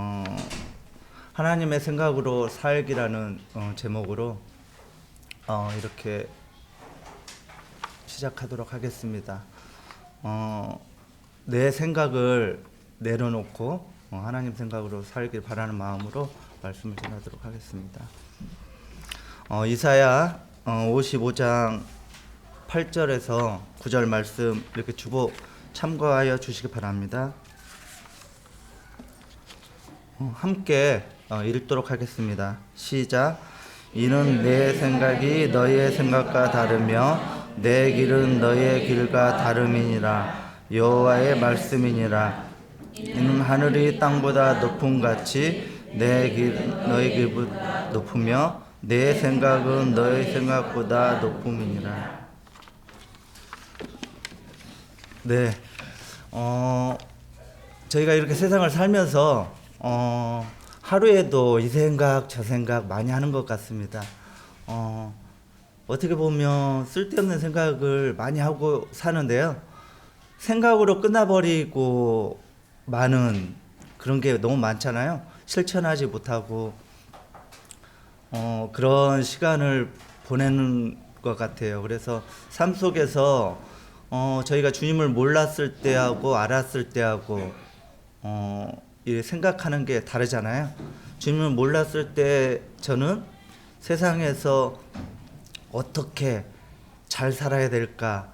어, 하나님의 생각으로 살기라는 어, 제목으로 어, 이렇게 시작하도록 하겠습니다. 어, 내 생각을 내려놓고 어, 하나님 생각으로 살길 바라는 마음으로 말씀을 전하도록 하겠습니다. 어, 이사야 어, 55장 8절에서 9절 말씀 이렇게 주보 참고하여 주시기 바랍니다. 어, 함께 어, 읽도록 하겠습니다. 시작. 이는 내 생각이 너희의 생각과 다르며 내 길은 너희의 길과 다름이니라 여호와의 말씀이니라 이는 하늘이 땅보다 높음 같이 내길 너희 길보다 높으며 내 생각은 너희 생각보다 높음이니라 네. 어 저희가 이렇게 세상을 살면서 어 하루에도 이 생각 저 생각 많이 하는 것 같습니다. 어 어떻게 보면 쓸데없는 생각을 많이 하고 사는데요. 생각으로 끝나버리고 많은 그런 게 너무 많잖아요. 실천하지 못하고 어, 그런 시간을 보내는 것 같아요. 그래서 삶 속에서 어, 저희가 주님을 몰랐을 때하고 알았을 때하고 어, 이 생각하는 게 다르잖아요. 주님을 몰랐을 때 저는 세상에서 어떻게 잘 살아야 될까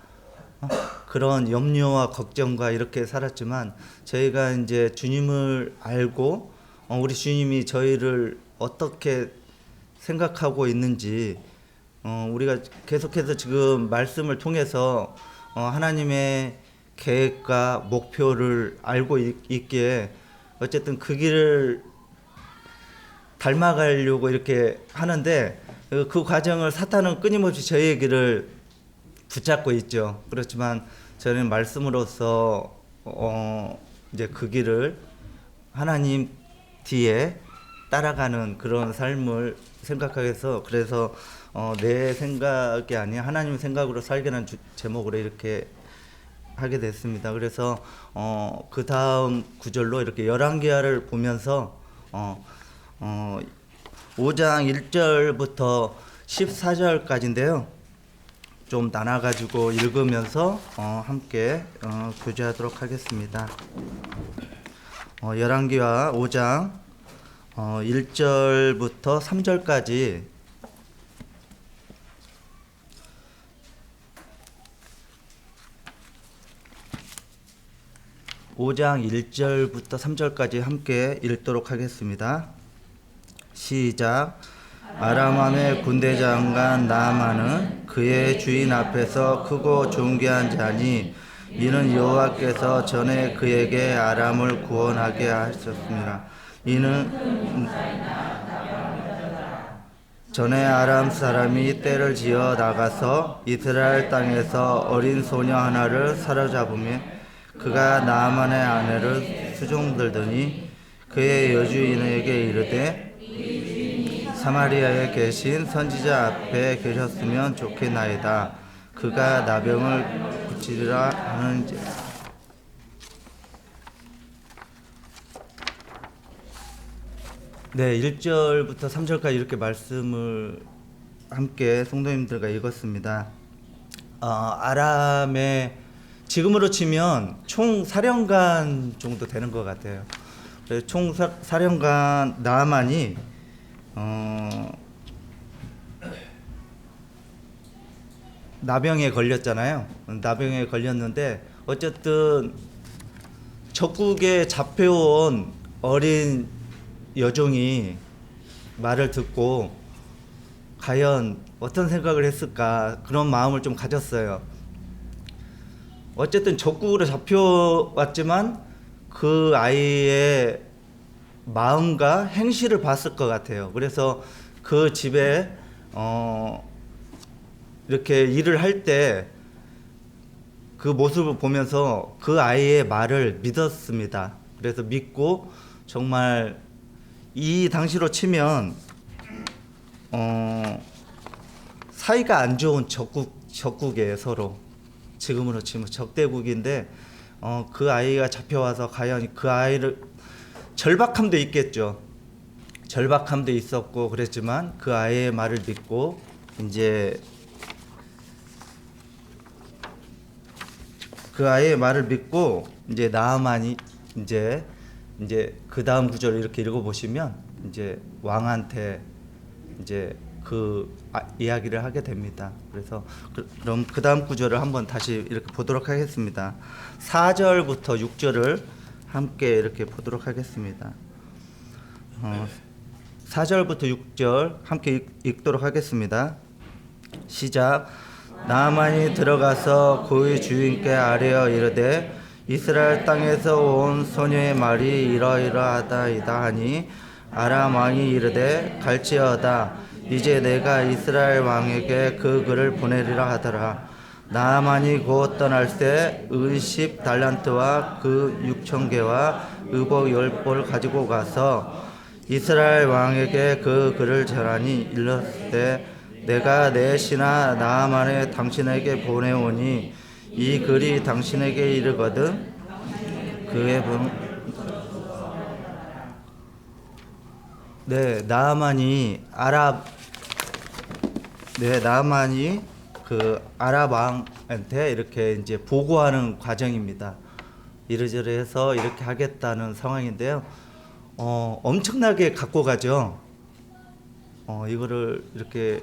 어? 그런 염려와 걱정과 이렇게 살았지만 저희가 이제 주님을 알고 어, 우리 주님이 저희를 어떻게 생각하고 있는지 어, 우리가 계속해서 지금 말씀을 통해서 어, 하나님의 계획과 목표를 알고 있, 있기에 어쨌든 그 길을 닮아가려고 이렇게 하는데 그, 그 과정을 사탄은 끊임없이 저희의 길을 붙잡고 있죠. 그렇지만 저는 말씀으로서 어, 이제 그 길을 하나님 뒤에 따라가는 그런 삶을 생각하게서 그래서 어, 내 생각이 아닌 하나님 생각으로 살게라는 주- 제목으로 이렇게 하게 됐습니다. 그래서 어, 그 다음 구절로 이렇게 열왕기하를 보면서 어, 어, 5장 1절부터 14절까지인데요. 좀 나눠가지고 읽으면서 어, 함께 어, 교제하도록 하겠습니다. 어, 열왕기와 5장 어, 1절부터 3절까지 오장 1절부터 3절까지 함께 읽도록 하겠습니다. 시작. 아람 왕의 군대 장관 나아만은 그의 주인 앞에서 크고 존귀한 자니 이는 여호와께서 전에 그에게 아람을 구원하게 하셨습니다. 이는 전에 아람 사람이 때를 지어 나가서 이스라엘 땅에서 어린 소녀 하나를 사로잡으며 그가 나아만의 아내를 수종들더니 그의 여주인에게 이르되 사마리아에 계신 선지자 앞에 계셨으면 좋겠나이다. 그가 나병을 고치리라 하는지. 네, 1절부터 3절까지 이렇게 말씀을 함께 성도님들과 읽었습니다. 어, 아람의 지금으로 치면 총 사령관 정도 되는 것 같아요. 총 사, 사령관 나만이 어, 나병에 걸렸잖아요. 나병에 걸렸는데 어쨌든 적국에 잡혀온 어린 여종이 말을 듣고 과연 어떤 생각을 했을까 그런 마음을 좀 가졌어요. 어쨌든 적국으로 잡혀왔지만 그 아이의 마음과 행실을 봤을 것 같아요. 그래서 그 집에 어 이렇게 일을 할 때 그 모습을 보면서 그 아이의 말을 믿었습니다. 그래서 믿고 정말 이 당시로 치면 어 사이가 안 좋은 적국 적국이에요 서로 지금으로 치면 적대국인데 어 그 아이가 잡혀와서 과연 그 아이를 절박함도 있겠죠. 절박함도 있었고 그랬지만 그 아이의 말을 믿고 이제 그 아이의 말을 믿고 이제 나아만이 이제 이제 그 다음 구절을 이렇게 읽어 보시면 이제 왕한테 이제 그 아, 이야기를 하게 됩니다. 그래서 그, 그럼 그 다음 구절을 한번 다시 이렇게 보도록 하겠습니다. 4절부터 6절을 함께 이렇게 보도록 하겠습니다. 어, 4절부터 6절 함께 읽, 읽도록 하겠습니다. 시작. 나만이 들어가서 그의 주인께 아뢰어 이르되 이스라엘 땅에서 온 소녀의 말이 이러이러하다이다 하니 아람 왕이 이르되 갈지어다 이제 내가 이스라엘 왕에게 그 글을 보내리라 하더라. 나만이 곧 떠날 때 의십 달란트와 그 육천 개와 의복 열벌 가지고 가서 이스라엘 왕에게 그 글을 전하니 일렀을 때 내가 내 신하 나아만에 당신에게 보내오니 이 글이 당신에게 이르거든 그의 본... 네 나아만이 아랍 네 나아만이 그 아랍 왕한테 이렇게 이제 보고하는 과정입니다. 이러저러 해서 이렇게 하겠다는 상황인데요. 어 엄청나게 갖고 가죠. 어 이거를 이렇게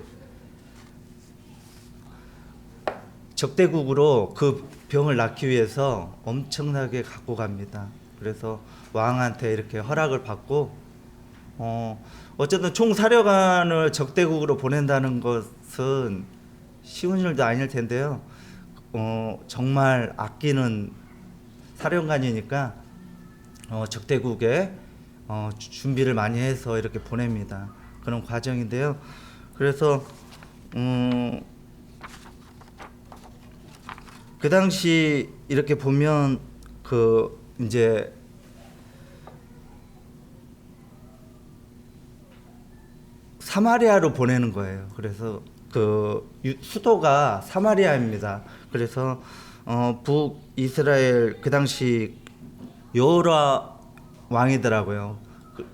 적대국으로 그 병을 낳기 위해서 엄청나게 갖고 갑니다. 그래서 왕한테 이렇게 허락을 받고 어 어쨌든 총 사령관을 적대국으로 보낸다는 것은 쉬운 일도 아닐 텐데요. 어 정말 아끼는 사령관이니까 어 적대국에 어 주- 준비를 많이 해서 이렇게 보냅니다. 그런 과정인데요. 그래서 음 그 당시 이렇게 보면 그 이제 사마리아로 보내는 거예요. 그래서 그 유- 수도가 사마리아입니다. 그래서 어, 북 이스라엘 그 당시 요라 왕이더라고요. 그,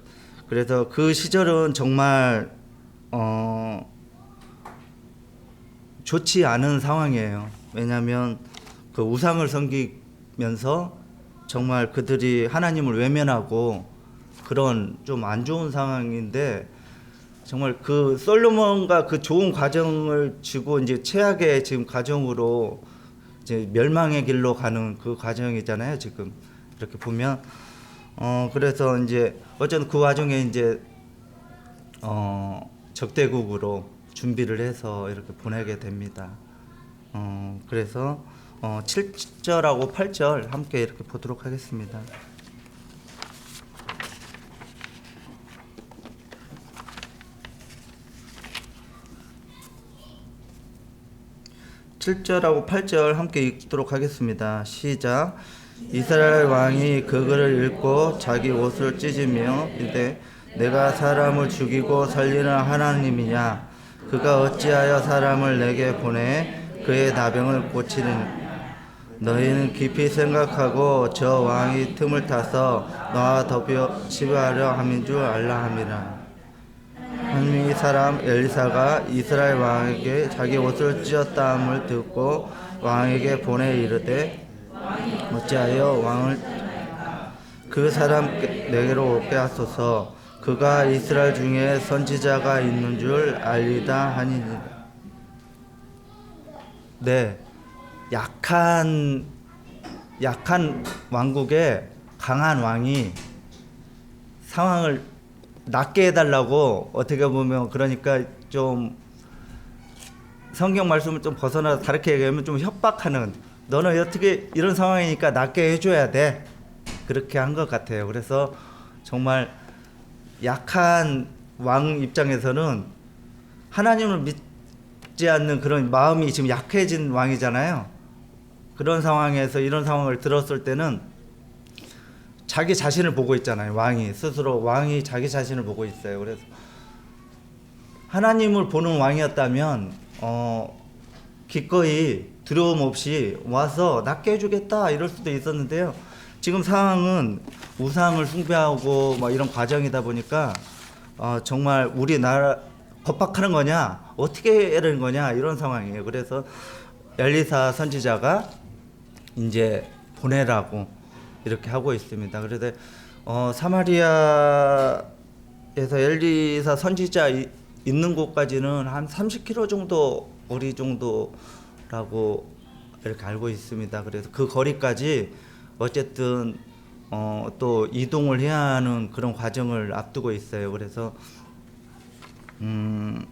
그래서 그 시절은 정말 어, 좋지 않은 상황이에요. 왜냐하면 그 우상을 섬기면서 정말 그들이 하나님을 외면하고 그런 좀 안 좋은 상황인데 정말 그 솔로몬과 그 좋은 과정을 지고 이제 최악의 지금 과정으로 이제 멸망의 길로 가는 그 과정이잖아요. 지금 이렇게 보면 어 그래서 이제 어쨌든 그 와중에 이제 어 적대국으로 준비를 해서 이렇게 보내게 됩니다. 어 그래서 어 7절하고 8절 함께 이렇게 보도록 하겠습니다. 칠절하고 8절 함께 읽도록 하겠습니다. 시작. 이스라엘 왕이 그 글을 읽고 자기 옷을 찢으며 이르되 내가 사람을 죽이고 살리는 하나님이냐 그가 어찌하여 사람을 내게 보내 그의 나병을 고치는 너희는 깊이 생각하고 저 왕이 틈을 타서 너와 덮여 치부하려 함인 줄 알라 함이라 한이 사람 엘리사가 이스라엘 왕에게 자기 옷을 찢었다함을 듣고 왕에게 보내 이르되 어찌하여 왕을 그 사람 내게로 오게 하소서? 그가 이스라엘 중에 선지자가 있는 줄 알리다 하니니라 네 약한 약한 왕국에 강한 왕이 상황을 낫게 해달라고 어떻게 보면 그러니까 좀 성경 말씀을 좀 벗어나서 다르게 얘기하면 좀 협박하는 너는 어떻게 이런 상황이니까 낫게 해줘야 돼 그렇게 한 것 같아요. 그래서 정말 약한 왕 입장에서는 하나님을 믿지 않는 그런 마음이 지금 약해진 왕이잖아요. 그런 상황에서 이런 상황을 들었을 때는 자기 자신을 보고 있잖아요. 왕이 스스로 왕이 자기 자신을 보고 있어요. 그래서 하나님을 보는 왕이었다면 어 기꺼이 두려움 없이 와서 낫게 해주겠다 이럴 수도 있었는데요. 지금 상황은 우상을 숭배하고 뭐 이런 과정이다 보니까 어, 정말 우리나라 겁박하는 거냐 어떻게 해야 되는 거냐 이런 상황이에요. 그래서 엘리사 선지자가 이제 보내라고 이렇게 하고 있습니다. 그래서 어, 사마리아에서 엘리사 선지자 이- 있는 곳까지는 한 30km 정도 거리 정도라고 이렇게 알고 있습니다. 그래서 그 거리까지 어쨌든 어, 또 이동을 해야 하는 그런 과정을 앞두고 있어요. 그래서 음,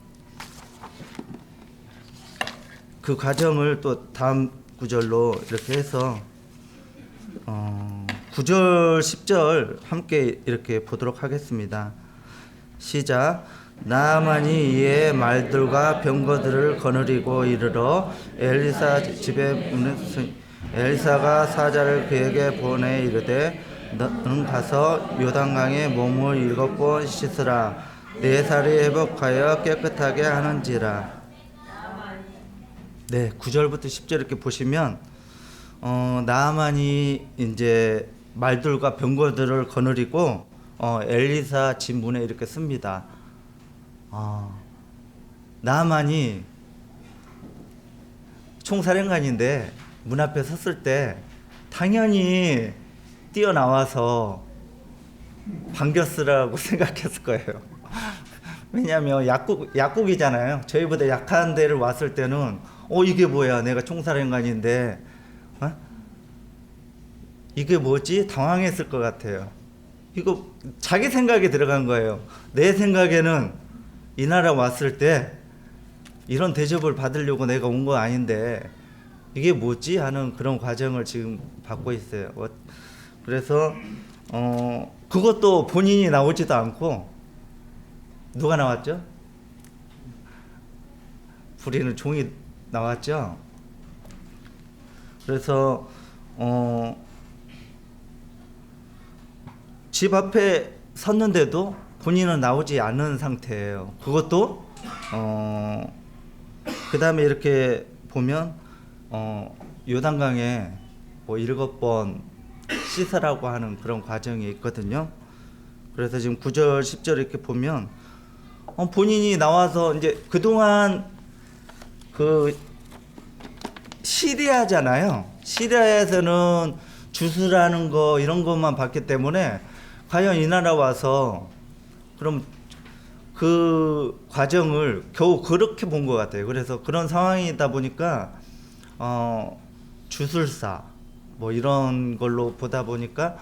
그 과정을 또 다음 구절로 이렇게 해서 어, 9절 10절 함께 이렇게 보도록 하겠습니다. 시작. 나만이 이에 말들과 병거들을 거느리고 이르러 엘리사 집에 문에 엘리사가 사자를 그에게 보내 이르되 너는 가서 요단강에 몸을 일곱 번 씻으라. 네 살이 회복하여 깨끗하게 하는지라. 네, 9절부터 10절 이렇게 보시면 어, 나만이 이제 말들과 병거들을 거느리고 어, 엘리사 집 문에 이렇게 씁니다. 어, 나만이 총사령관인데 문 앞에 섰을 때 당연히 뛰어나와서 반겼으라고 생각했을 거예요. 왜냐하면 약국 약국이잖아요. 저희보다 약한 데를 왔을 때는 어 이게 뭐야? 내가 총사령관인데 어? 이게 뭐지? 당황했을 것 같아요. 이거 자기 생각에 들어간 거예요. 내 생각에는 이 나라 왔을 때 이런 대접을 받으려고 내가 온 거 아닌데 이게 뭐지 하는 그런 과정을 지금 받고 있어요. 어, 그래서 어 그것도 본인이 나오지도 않고 누가 나왔죠? 부리는 종이 나왔죠. 그래서 어, 집 앞에 섰는데도 본인은 나오지 않는 상태예요. 그것도 어, 그 다음에 이렇게 보면 어, 요단강에 뭐 일곱 번 씻으라고 하는 그런 과정이 있거든요. 그래서 지금 9절, 10절 이렇게 보면 어, 본인이 나와서 이제 그동안 그 시리아잖아요. 시리아에서는 주스라는 거 이런 것만 봤기 때문에 과연 이 나라 와서 그럼 그 과정을 겨우 그렇게 본 것 같아요. 그래서 그런 상황이다 보니까 어 주술사 뭐 이런 걸로 보다 보니까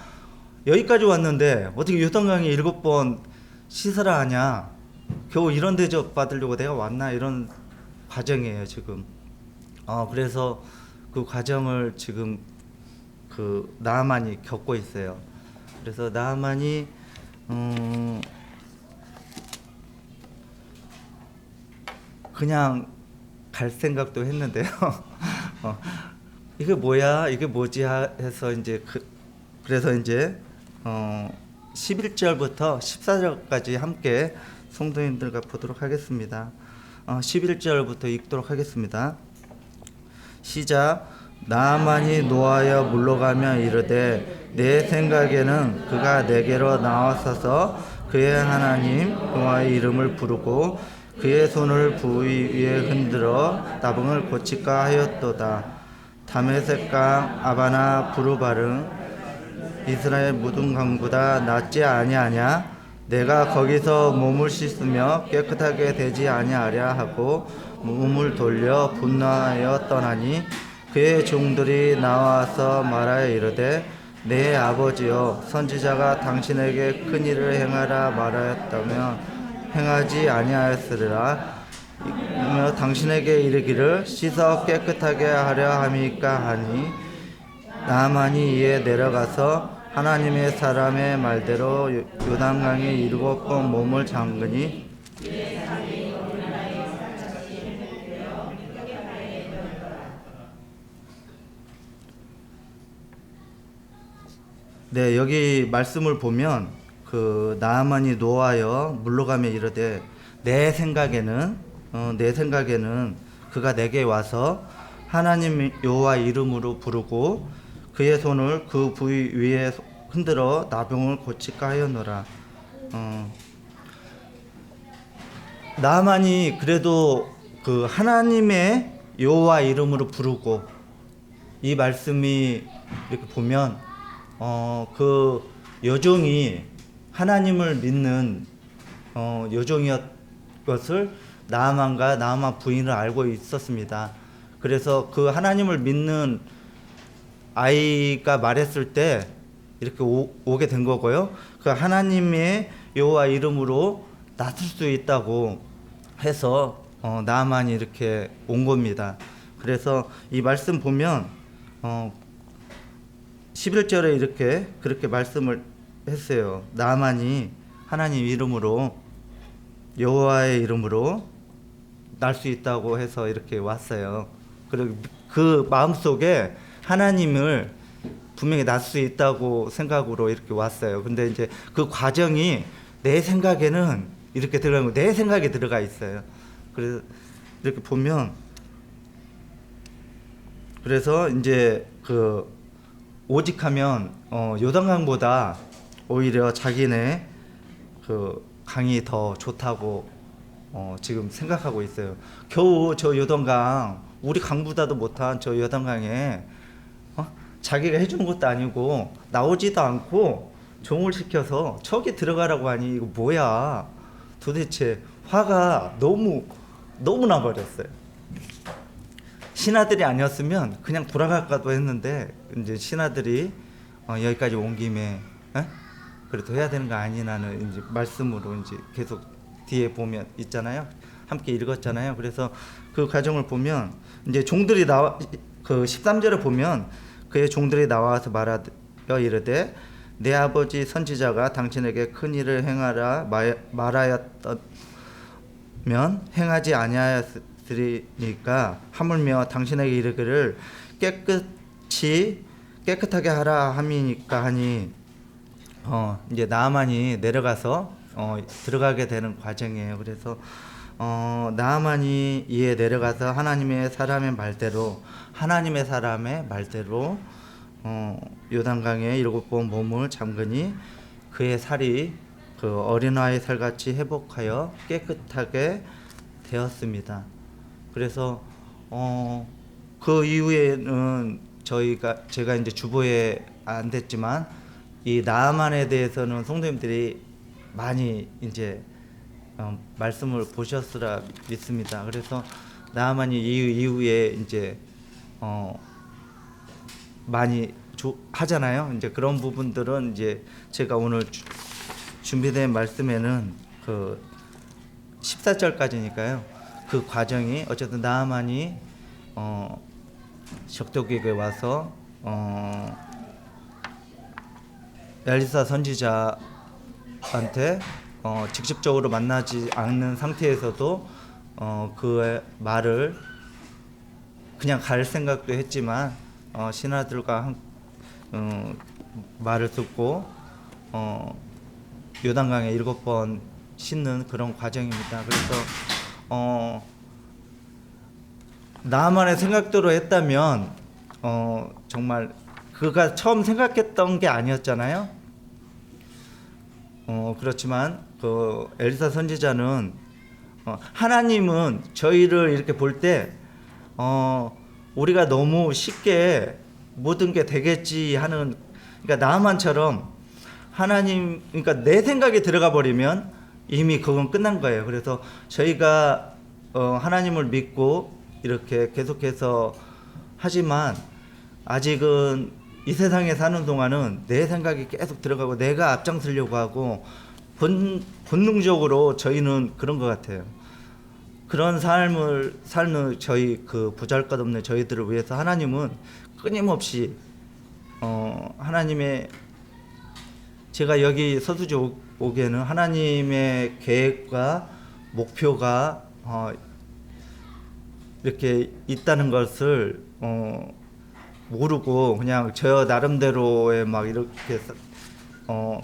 여기까지 왔는데 어떻게 요단강에 일곱 번 씻으라 하냐 겨우 이런 대접 받으려고 내가 왔나 이런 과정이에요 지금 어 그래서 그 과정을 지금 그 나만이 겪고 있어요 그래서 나만이 음 그냥 갈 생각도 했는데요 어, 이게 뭐야 이게 뭐지 하- 해서 이제 그, 그래서 이제 어 11절부터 14절까지 함께 성도님들과 보도록 하겠습니다. 어 11절부터 읽도록 하겠습니다. 시작. 나만이 노하여 물러가며 이르되 내 생각에는 그가 내게로 나와서서 그의 하나님 여호와의 이름을 부르고 그의 손을 부위 위에 흔들어 따봉을 고칠까 하였도다. 다메섹강 아바나 부르바른 이스라엘 모든 강보다. 낫지 아니하냐 내가 거기서 몸을 씻으며 깨끗하게 되지 아니하랴 하고 몸을 돌려 분노하여 떠나니 그의 종들이 나와서 말하여 이르되 내 아버지여 선지자가 당신에게 큰 일을 행하라 말하였다면 행하지 아니하였으리라. 이며 당신에게 이르기를 씻어 깨끗하게 하려 함이까 하니 나만이 이에 내려가서 하나님의 사람의 말대로 요- 요단강에 일곱 번 몸을 잠그니 네 여기 말씀을 보면 그 나만이 노하여 물러가며 이르되 내 생각에는 어, 내 생각에는 그가 내게 와서 하나님 여호와 이름으로 부르고 그의 손을 그 부위 위에 흔들어 나병을 고칠까 하였노라. 어. 나만이 그래도 그 하나님의 여호와 이름으로 부르고 이 말씀이 이렇게 보면 어 그 여종이 하나님을 믿는 어 여종이었 것을 나아만과 나아만 부인을 알고 있었습니다. 그래서 그 하나님을 믿는 아이가 말했을 때 이렇게 오, 오게 된 거고요. 그 하나님의 여호와 이름으로 나설 수 있다고 해서 어, 나만이 이렇게 온 겁니다. 그래서 이 말씀 보면 어, 11절에 이렇게 그렇게 말씀을 했어요. 나만이 하나님 이름으로 여호와의 이름으로 날 수 있다고 해서 이렇게 왔어요. 그리고 그 마음 속에 하나님을 분명히 날수 있다고 생각으로 이렇게 왔어요. 근데 이제 그 과정이 내 생각에는 이렇게 들어가고 내 생각에 들어가 있어요. 그래서 이렇게 보면 그래서 이제 그 오직하면 어 요단강보다 오히려 자기네 그 강이 더 좋다고 어 지금 생각하고 있어요. 겨우 저 요단강 우리 강보다도 못한 저 요단강에 어? 자기가 해주는 것도 아니고 나오지도 않고 종을 시켜서 저기 들어가라고 하니 이거 뭐야? 도대체 화가 너무 너무 나버렸어요. 신하들이 아니었으면 그냥 돌아갈까도 했는데 이제 신하들이 어, 여기까지 온 김에 에? 그래도 해야 되는 거 아니냐는 이제 말씀으로 이제 계속 뒤에 보면 있잖아요. 함께 읽었잖아요. 그래서 그 과정을 보면 이제 종들이 나와 그 13절에 보면 그의 종들이 나와서 말하여 이르되 내 아버지 선지자가 당신에게 큰 일을 행하라 마- 말하였던 면 행하지 아니하였으리니까 하물며 당신에게 이르기를 깨끗이 깨끗하게 하라 함이니까 하니 어 이제 나만이 내려가서 어 들어가게 되는 과정이에요. 그래서 어 나만이 이에 내려가서 하나님의 사람의 말대로 하나님의 사람의 말대로 어 요단강에 일곱 번 몸을 잠그니 그의 살이 그 어린아이 살같이 회복하여 깨끗하게 되었습니다. 그래서 어, 그 이후에는 저희가 제가 이제 주보에 안 됐지만 이 나만에 대해서는 성도님들이 많이 이제 어, 말씀을 보셨으라 믿습니다. 그래서 나만이 이후, 이후에 이제 어, 많이 조, 하잖아요. 이제 그런 부분들은 이제 제가 오늘 주, 준비된 말씀에는 그 14절까지니까요. 그 과정이 어쨌든 나만이 어 적도기에 와서 어 엘리사 선지자한테 어 직접적으로 만나지 않는 상태에서도 어 그의 말을 그냥 갈 생각도 했지만 어 신하들과 한, 어, 말을 듣고 어 요단강에 일곱 번 씻는 그런 과정입니다. 그래서 어 나만의 생각대로 했다면 어 정말 그가 처음 생각했던 게 아니었잖아요. 어 그렇지만 그 엘사 선지자는 어, 하나님은 저희를 이렇게 볼때 어, 우리가 너무 쉽게 모든 게 되겠지 하는 그러니까 나만처럼 하나님 그러니까 내 생각에 들어가 버리면 이미 그건 끝난 거예요. 그래서 저희가 어, 하나님을 믿고 이렇게 계속해서 하지만 아직은 이 세상에 사는 동안은 내 생각이 계속 들어가고 내가 앞장서려고 하고 본, 본능적으로 저희는 그런 것 같아요. 그런 삶을 삶을 저희 그 부잘것없는 저희들을 위해서 하나님은 끊임없이 어, 하나님의 제가 여기 서두지 오- 오기에는 하나님의 계획과 목표가 어, 이렇게 있다는 것을 어, 모르고 그냥 저 나름대로의 막 이렇게 사- 어,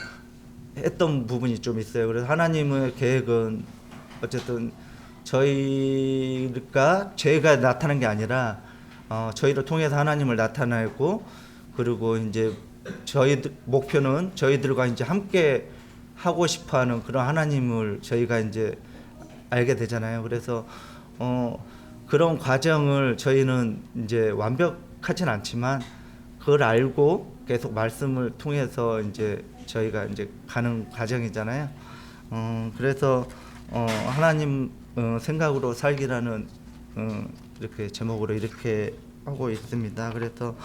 했던 부분이 좀 있어요. 그래서 하나님의 계획은 어쨌든 저희가 죄가 나타난 게 아니라 어, 저희를 통해서 하나님을 나타내고 그리고 이제 저희 목표는 저희들과 이제 함께 하고 싶어하는 그런 하나님을 저희가 이제 알게 되잖아요. 그래서 어 그런 과정을 저희는 이제 완벽하진 않지만 그걸 알고 계속 말씀을 통해서 이제 저희가 이제 가는 과정이잖아요. 어 그래서 어 하나님 어, 생각으로 살기라는 어, 이렇게 제목으로 이렇게 하고 있습니다. 그래서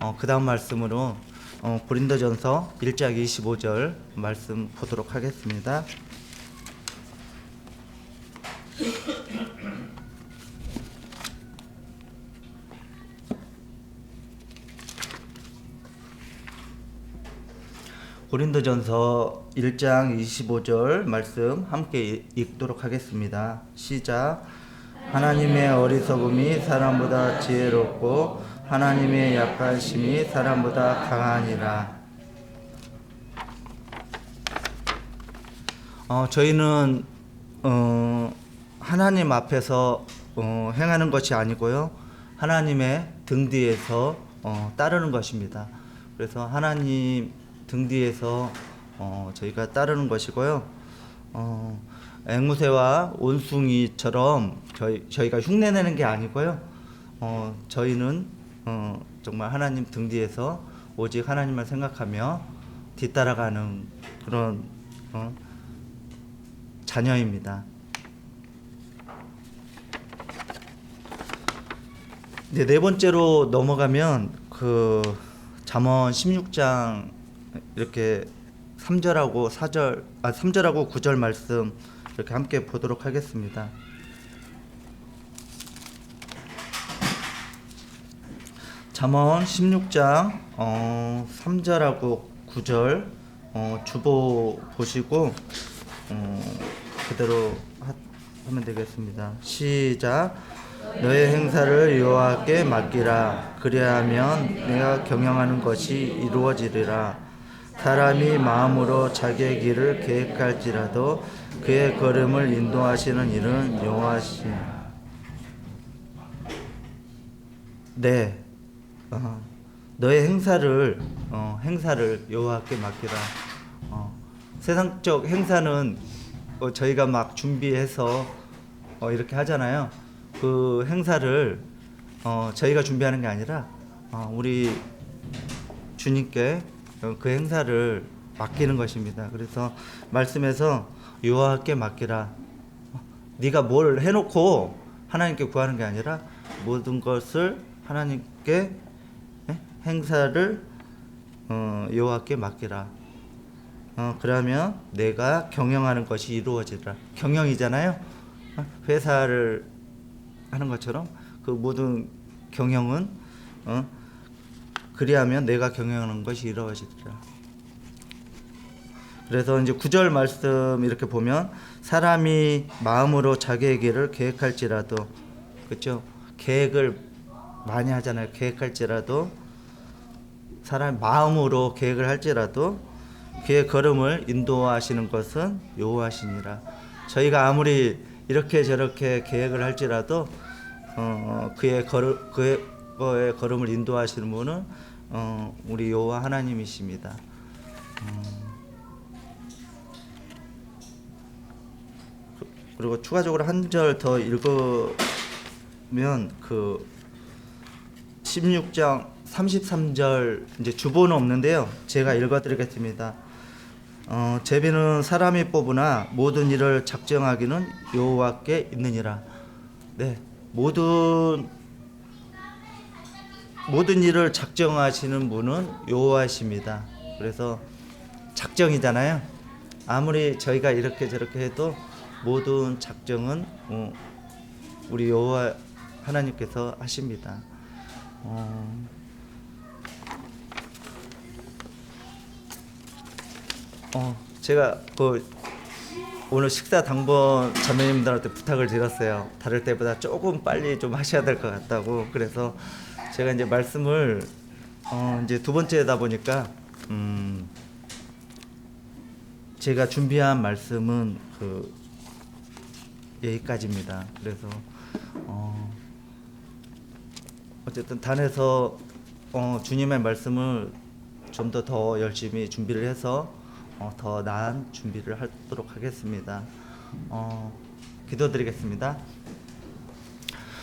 어, 그 다음 말씀으로 어, 고린도전서 1장 25절 말씀 보도록 하겠습니다. 고린도전서 1장 25절 말씀 함께 읽도록 하겠습니다. 시작. 하나님의 어리석음이 사람보다 지혜롭고 하나님의 약하심이 사람보다 강하니라. 어, 저희는 어, 하나님 앞에서 어, 행하는 것이 아니고요. 하나님의 등 뒤에서 어, 따르는 것입니다. 그래서 하나님 등 뒤에서 어, 저희가 따르는 것이고요. 어, 앵무새와 온숭이처럼 저희 저희가 흉내내는 게 아니고요. 어, 저희는 어, 정말 하나님 등 뒤에서 오직 하나님을 생각하며 뒤따라가는 그런 어, 자녀입니다. 네, 네 번째로 넘어가면 그 잠언 16장 이렇게 3절하고 4절 아 3절하고 9절 말씀 이렇게 함께 보도록 하겠습니다. 잠언 16장 어, 3절하고 9절 어, 주보 보시고 어, 그대로 하, 하면 되겠습니다. 시작. 너의 행사를 여호와께 맡기라. 그리하면 내가 경영하는 것이 이루어지리라. 사람이 마음으로 자기의 길을 계획할지라도 그의 걸음을 인도하시는 이는 여호와시. 네. 어, 너의 행사를 어, 행사를 여호와께 맡기라. 어, 세상적 행사는 어, 저희가 막 준비해서 어, 이렇게 하잖아요. 그 행사를 어, 저희가 준비하는 게 아니라 어, 우리 주님께 어, 그 행사를 맡기는 것입니다. 그래서 말씀에서 여호와께 맡기라. 어, 네가 뭘 해놓고 하나님께 구하는 게 아니라 모든 것을 하나님께 예? 행사를 어, 여호와께 맡기라. 어, 그러면 내가 경영하는 것이 이루어지리라. 경영이잖아요. 어, 회사를 하는 것처럼 그 모든 경영은 어, 그리하면 내가 경영하는 것이 이루어지리라. 그래서 이제 구절 말씀 이렇게 보면 사람이 마음으로 자기의 길을 계획할지라도 그렇죠? 계획을 많이 하잖아요. 계획할지라도 사람 마음으로 계획을 할지라도 그의 걸음을 인도하시는 것은 여호와시니라. 저희가 아무리 이렇게 저렇게 계획을 할지라도 어, 그의 걸 그의 거의 걸음을 인도하시는 분은 어, 우리 여호와 하나님이십니다. 음. 그- 그리고 추가적으로 한 절 더 읽으면 그 16장 33절 이제 주보는 없는데요. 제가 읽어드리겠습니다. 어, 제비는 사람이 뽑으나 모든 일을 작정하기는 여호와께 있느니라. 네, 모든 모든 일을 작정하시는 분은 여호와십니다. 그래서 작정이잖아요. 아무리 저희가 이렇게 저렇게 해도 모든 작정은 어, 우리 여호와 하나님께서 하십니다. 어, 어, 제가 그 오늘 식사 당번 자매님들한테 부탁을 드렸어요. 다를 때보다 조금 빨리 좀 하셔야 될 것 같다고. 그래서 제가 이제 말씀을 어, 이제 두 번째다 보니까 음, 제가 준비한 말씀은 그 여기까지입니다. 그래서 어, 어쨌든 단에서 어, 주님의 말씀을 좀 더 더 열심히 준비를 해서 어, 더 나은 준비를 하도록 하겠습니다. 어, 기도드리겠습니다.